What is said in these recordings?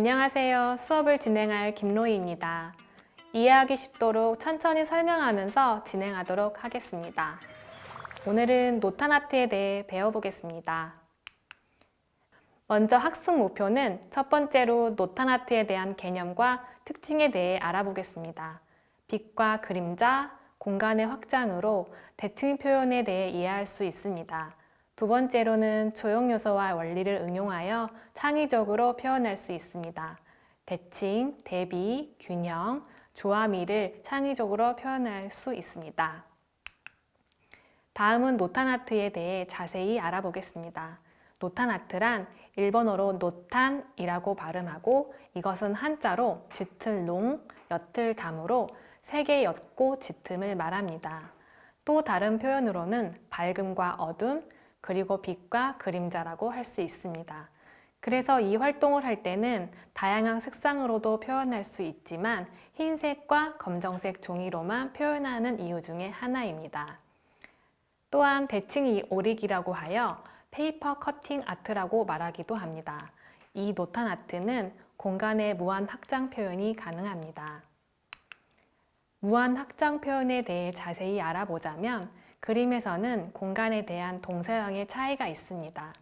안녕하세요. 수업을 진행할 김로희입니다. 이해하기 쉽도록 천천히 설명하면서 진행하도록 하겠습니다. 오늘은 노탄 아트에 대해 배워보겠습니다. 먼저 학습 목표는 첫 번째로 노탄 아트에 대한 개념과 특징에 대해 알아보겠습니다. 빛과 그림자, 공간의 확장으로 대칭 표현에 대해 이해할 수 있습니다. 두 번째로는 조형 요소와 원리를 응용하여 창의적으로 표현할 수 있습니다. 대칭, 대비, 균형, 조화미를 창의적으로 표현할 수 있습니다. 다음은 노탄 아트에 대해 자세히 알아보겠습니다. 노탄 아트란 일본어로 노탄이라고 발음하고 이것은 한자로 짙을 농, 옅을 담으로 색의 옅고 짙음을 말합니다. 또 다른 표현으로는 밝음과 어둠, 그리고 빛과 그림자라고 할 수 있습니다. 그래서 이 활동을 할 때는 다양한 색상으로도 표현할 수 있지만 흰색과 검정색 종이로만 표현하는 이유 중에 하나입니다. 또한 대칭 오리기라고 하여 페이퍼 커팅 아트라고 말하기도 합니다. 이 노탄 아트는 공간의 무한 확장 표현이 가능합니다. 무한 확장 표현에 대해 자세히 알아보자면 그림에서는 공간에 대한 동서양의 차이가 있습니다.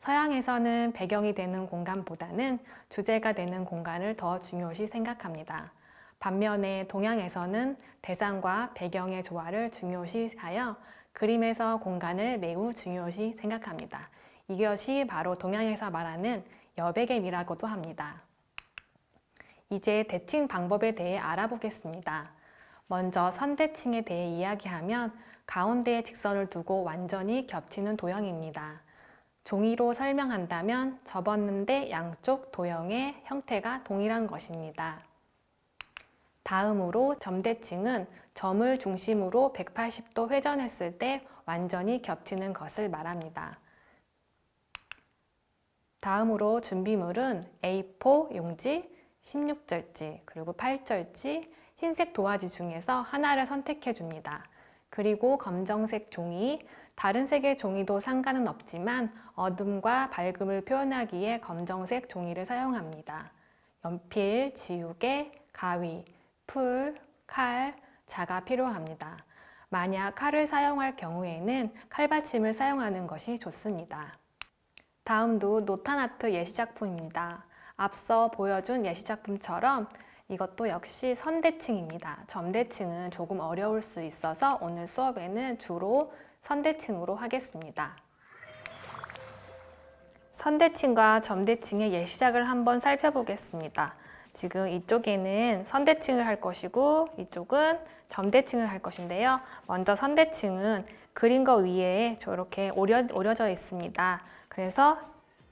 서양에서는 배경이 되는 공간보다는 주제가 되는 공간을 더 중요시 생각합니다. 반면에 동양에서는 대상과 배경의 조화를 중요시하여 그림에서 공간을 매우 중요시 생각합니다. 이것이 바로 동양에서 말하는 여백의미라고도 합니다. 이제 대칭 방법에 대해 알아보겠습니다. 먼저 선대칭에 대해 이야기하면 가운데에 직선을 두고 완전히 겹치는 도형입니다. 종이로 설명한다면 접었는데 양쪽 도형의 형태가 동일한 것입니다. 다음으로 점대칭은 점을 중심으로 180도 회전했을 때 완전히 겹치는 것을 말합니다. 다음으로 준비물은 A4 용지, 16절지, 그리고 8절지, 흰색 도화지 중에서 하나를 선택해 줍니다. 그리고 검정색 종이, 다른 색의 종이도 상관은 없지만 어둠과 밝음을 표현하기에 검정색 종이를 사용합니다. 연필, 지우개, 가위, 풀, 칼, 자가 필요합니다. 만약 칼을 사용할 경우에는 칼받침을 사용하는 것이 좋습니다. 다음도 노탄아트 예시작품입니다. 앞서 보여준 예시작품처럼 이것도 역시 선대칭입니다. 점대칭은 조금 어려울 수 있어서 오늘 수업에는 주로 선대칭으로 하겠습니다. 선대칭과 점대칭의 예시작을 한번 살펴보겠습니다. 지금 이쪽에는 선대칭을 할 것이고 이쪽은 점대칭을 할 것인데요. 먼저 선대칭은 그린 거 위에 저렇게 오려, 오려져 있습니다. 그래서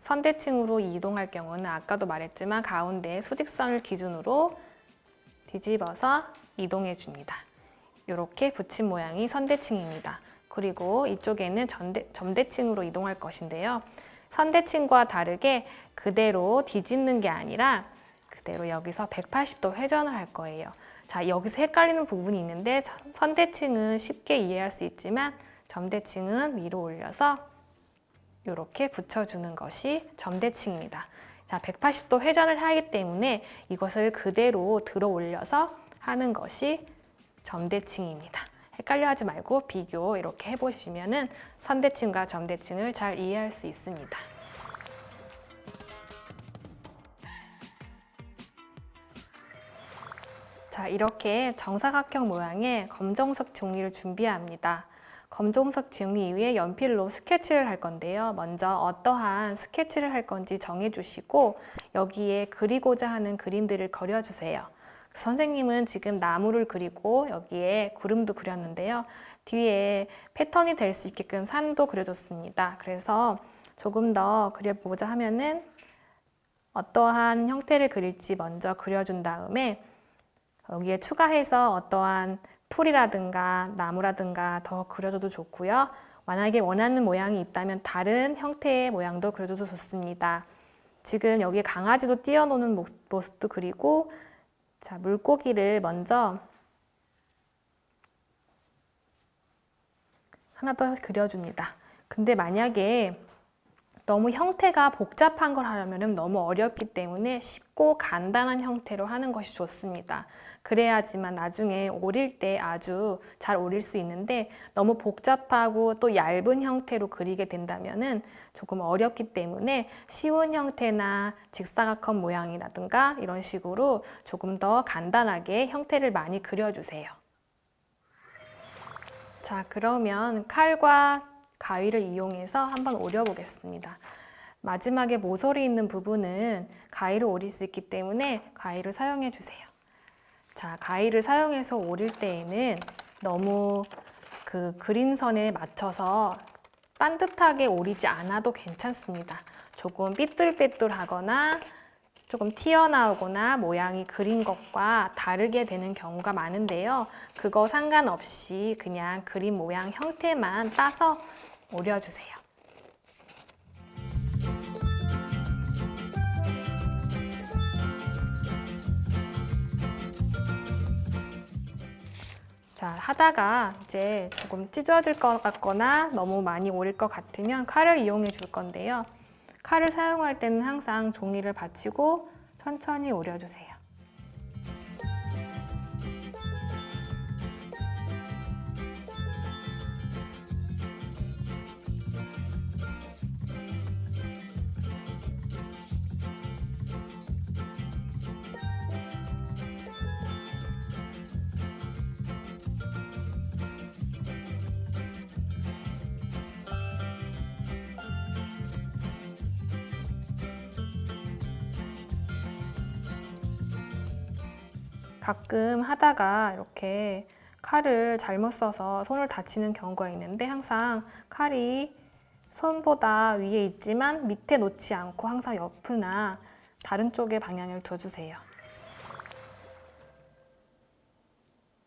선대칭으로 이동할 경우는 아까도 말했지만 가운데 수직선을 기준으로 뒤집어서 이동해 줍니다. 이렇게 붙인 모양이 선대칭입니다. 그리고 이쪽에는 전대, 점대칭으로 이동할 것인데요. 선대칭과 다르게 그대로 뒤집는 게 아니라 그대로 여기서 180도 회전을 할 거예요. 자, 여기서 헷갈리는 부분이 있는데 선대칭은 쉽게 이해할 수 있지만 점대칭은 위로 올려서 이렇게 붙여주는 것이 점대칭입니다. 자, 180도 회전을 하기 때문에 이것을 그대로 들어 올려서 하는 것이 점대칭입니다. 헷갈려 하지 말고 비교 이렇게 해보시면은 선대칭과 점대칭을 잘 이해할 수 있습니다. 자, 이렇게 정사각형 모양의 검정색 종이를 준비합니다. 검정색 종이 위에 연필로 스케치를 할 건데요. 먼저 어떠한 스케치를 할 건지 정해주시고 여기에 그리고자 하는 그림들을 그려주세요. 선생님은 지금 나무를 그리고 여기에 구름도 그렸는데요. 뒤에 패턴이 될 수 있게끔 산도 그려줬습니다. 그래서 조금 더 그려보자 하면은 어떠한 형태를 그릴지 먼저 그려준 다음에 여기에 추가해서 어떠한 풀이라든가 나무라든가 더 그려줘도 좋고요. 만약에 원하는 모양이 있다면 다른 형태의 모양도 그려줘도 좋습니다. 지금 여기 강아지도 뛰어노는 모습도 그리고 자 물고기를 먼저 하나 더 그려줍니다. 근데 만약에 너무 형태가 복잡한 걸 하려면 너무 어렵기 때문에 쉽고 간단한 형태로 하는 것이 좋습니다. 그래야지만 나중에 오릴 때 아주 잘 오릴 수 있는데 너무 복잡하고 또 얇은 형태로 그리게 된다면은 조금 어렵기 때문에 쉬운 형태나 직사각형 모양이라든가 이런 식으로 조금 더 간단하게 형태를 많이 그려주세요. 자, 그러면 칼과 가위를 이용해서 한번 오려보겠습니다. 마지막에 모서리 있는 부분은 가위로 오릴 수 있기 때문에 가위를 사용해 주세요. 자, 가위를 사용해서 오릴 때에는 너무 그 그린 선에 맞춰서 반듯하게 오리지 않아도 괜찮습니다. 조금 삐뚤빼뚤하거나 조금 튀어나오거나 모양이 그린 것과 다르게 되는 경우가 많은데요. 그거 상관없이 그냥 그림 모양 형태만 따서 오려주세요. 자, 하다가 이제 조금 찢어질 것 같거나 너무 많이 오릴 것 같으면 칼을 이용해 줄 건데요. 칼을 사용할 때는 항상 종이를 받치고 천천히 오려주세요. 가끔 하다가 이렇게 칼을 잘못 써서 손을 다치는 경우가 있는데 항상 칼이 손보다 위에 있지만 밑에 놓지 않고 항상 옆이나 다른 쪽에 방향을 둬주세요.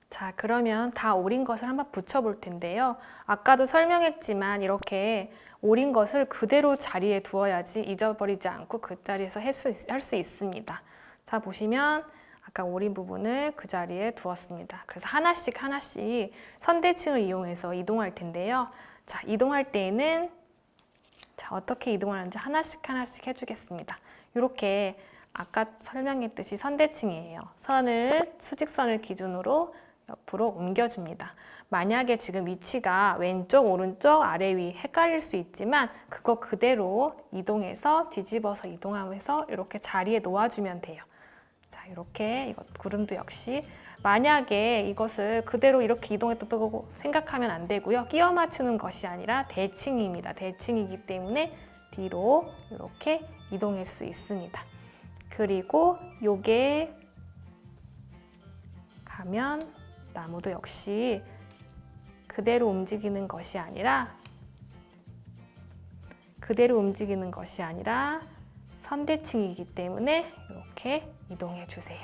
자, 그러면 다 오린 것을 한번 붙여볼 텐데요. 아까도 설명했지만 이렇게 오린 것을 그대로 자리에 두어야지 잊어버리지 않고 그 자리에서 할 수 있습니다. 자, 보시면 아까 오린 부분을 그 자리에 두었습니다. 그래서 하나씩 하나씩 선대칭을 이용해서 이동할 텐데요. 자, 이동할 때에는 자, 어떻게 이동하는지 하나씩 하나씩 해주겠습니다. 이렇게 아까 설명했듯이 선대칭이에요. 선을 수직선을 기준으로 옆으로 옮겨줍니다. 만약에 지금 위치가 왼쪽, 오른쪽, 아래, 위 헷갈릴 수 있지만 그거 그대로 이동해서 뒤집어서 이동하면서 이렇게 자리에 놓아주면 돼요. 자, 이렇게 이것 구름도 역시 만약에 이것을 그대로 이렇게 이동했다고 생각하면 안 되고요. 끼워 맞추는 것이 아니라 대칭입니다. 대칭이기 때문에 뒤로 이렇게 이동할 수 있습니다. 그리고 요게 가면 나무도 역시 그대로 움직이는 것이 아니라 그대로 움직이는 것이 아니라 선대칭이기 때문에 이렇게 이동해 주세요.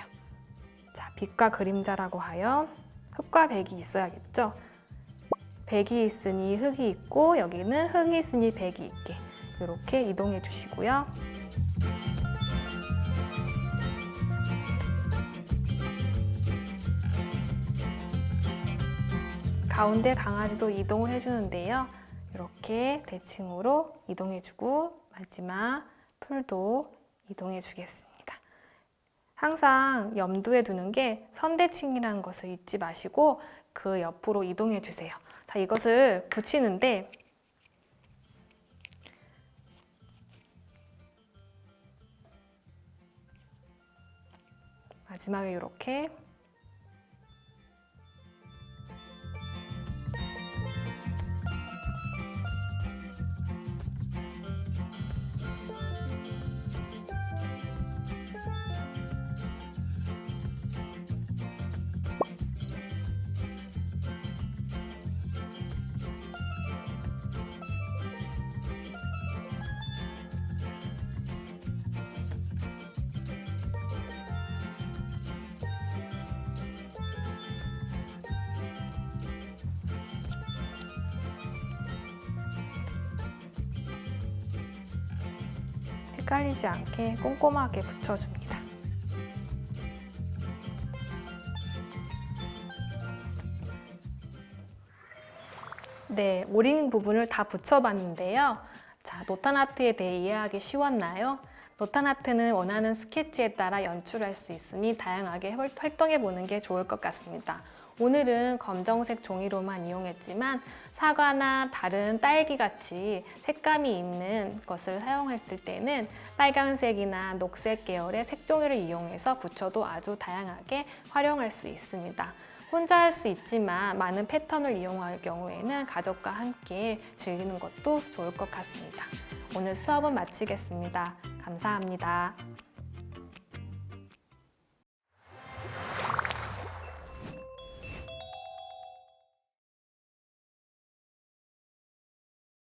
자, 빛과 그림자라고 하여 흙과 백이 있어야겠죠. 백이 있으니 흙이 있고 여기는 흙이 있으니 백이 있게 이렇게 이동해 주시고요. 가운데 강아지도 이동을 해주는데요. 이렇게 대칭으로 이동해주고 마지막 풀도 이동해주겠습니다. 항상 염두에 두는 게 선대칭이라는 것을 잊지 마시고 그 옆으로 이동해 주세요. 자, 이것을 붙이는데 마지막에 이렇게 헷갈리지 않게 꼼꼼하게 붙여줍니다. 네, 오린 부분을 다 붙여봤는데요. 자, 노탄 아트에 대해 이해하기 쉬웠나요? 노탄 아트는 원하는 스케치에 따라 연출할 수 있으니 다양하게 활- 활동해 보는 게 좋을 것 같습니다. 오늘은 검정색 종이로만 이용했지만 사과나 다른 딸기 같이 색감이 있는 것을 사용했을 때는 빨간색이나 녹색 계열의 색종이를 이용해서 붙여도 아주 다양하게 활용할 수 있습니다. 혼자 할 수 있지만 많은 패턴을 이용할 경우에는 가족과 함께 즐기는 것도 좋을 것 같습니다. 오늘 수업은 마치겠습니다. 감사합니다.